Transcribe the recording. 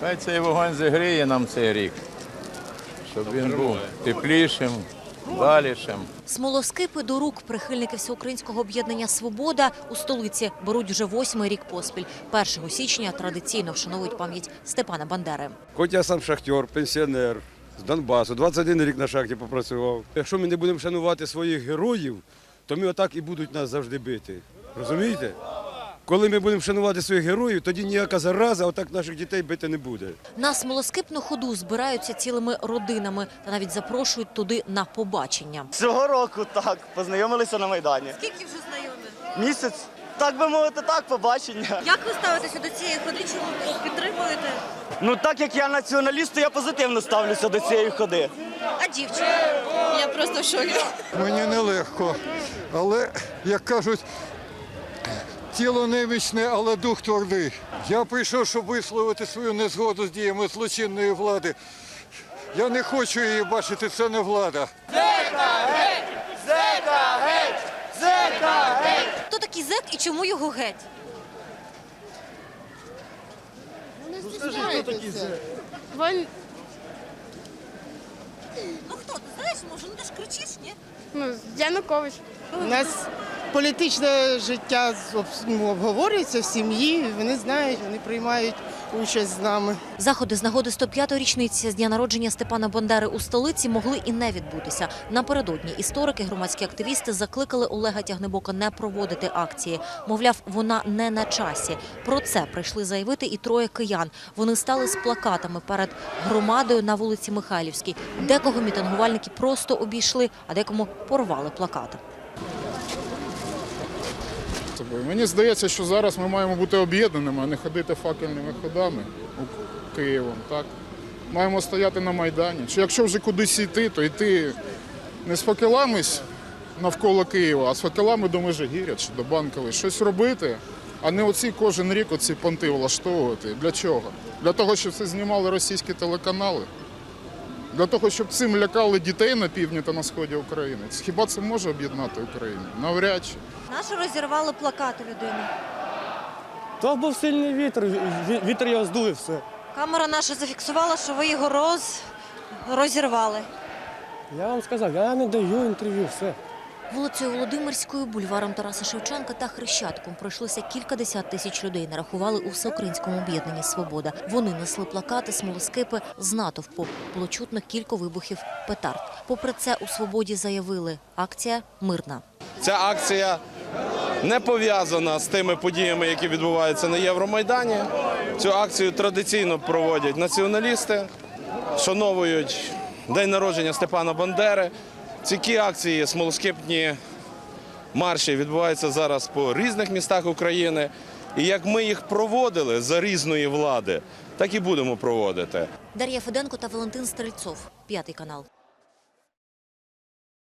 Хай цей вогонь зігріє нам цей рік, щоб він був теплішим, далішим. Смолоскипи до рук прихильники всеукраїнського об'єднання Свобода у столиці беруть вже восьмий рік поспіль. 1 січня традиційно вшановують пам'ять Степана Бандери. Хоч я сам шахтер, пенсіонер з Донбасу, 21 рік на шахті попрацював. Якщо ми не будемо шанувати своїх героїв, то ми отак і будуть нас завжди бити. Розумієте? Коли ми будемо шанувати своїх героїв, тоді ніяка зараза отак наших дітей бити не буде. На смолоскипну ходу збираються цілими родинами та навіть запрошують туди на побачення. Цього року так, познайомилися на Майдані. Скільки вже знайомі? Місяць, так би мовити, так, побачення. Як ви ставитеся до цієї ходи? Чому підтримуєте? Ну так як я націоналіст, то я позитивно ставлюся до цієї ходи. А дівчина? Я просто в шокі. Мені нелегко. Але, як кажуть, тіло немічне, але дух твердий. Я прийшов, щоб висловити свою незгоду з діями злочинної влади. Я не хочу її бачити, це не влада. Хто такий зек і чому його геть? Вон, Ну хто? Ти знаєш, може, ну ти ж кричиш, ні? ну, Янукович. У нас політичне життя ну, обговорюється в сім'ї. Вони знають, вони приймають участь з нами. Заходи з нагоди 105-ї річниці з дня народження Степана Бандери у столиці могли і не відбутися. Напередодні історики, громадські активісти закликали Олега Тягнебока не проводити акції. Мовляв, вона не на часі. Про це прийшли заявити і троє киян. Вони стали з плакатами перед громадою на вулиці Михайлівській. Декого мітингувальники просто обійшли, а декому порвали плакати. Собою. Мені здається, що зараз ми маємо бути об'єднаними, а не ходити факельними ходами у Києвом. Так? Маємо стояти на Майдані. Чи якщо вже кудись йти, то йти не з факелами навколо Києва, а з факелами до Межигір'я чи до Банкової. Щось робити, а не оці кожен рік оці понти влаштовувати. Для чого? Для того, щоб це знімали російські телеканали. Для того, щоб цим лякали дітей на півдні та на сході України. Хіба це може об'єднати Україну? Навряд чи. Наші розірвали плакати людини. То був сильний вітер, вітер його здув і все. Камера наша зафіксувала, що ви його роз... розірвали. Я вам сказав, я не даю інтерв'ю, все. Вулицею Володимирською, бульваром Тараса Шевченка та Хрещатком пройшлося кількадесят тисяч людей. Нарахували у всеукраїнському об'єднанні Свобода. Вони несли плакати, смолоскипи з натовпу. Було чутно кілька вибухів петард. Попри це, у свободі заявили, акція мирна. Ця акція не пов'язана з тими подіями, які відбуваються на Євромайдані. Цю акцію традиційно проводять націоналісти, шановують день народження Степана Бандери. Ці акції, смолоскипні марші відбуваються зараз по різних містах України. І як ми їх проводили за різної влади, так і будемо проводити. Дар'я Феденко та Валентин Стрельцов. П'ятий канал.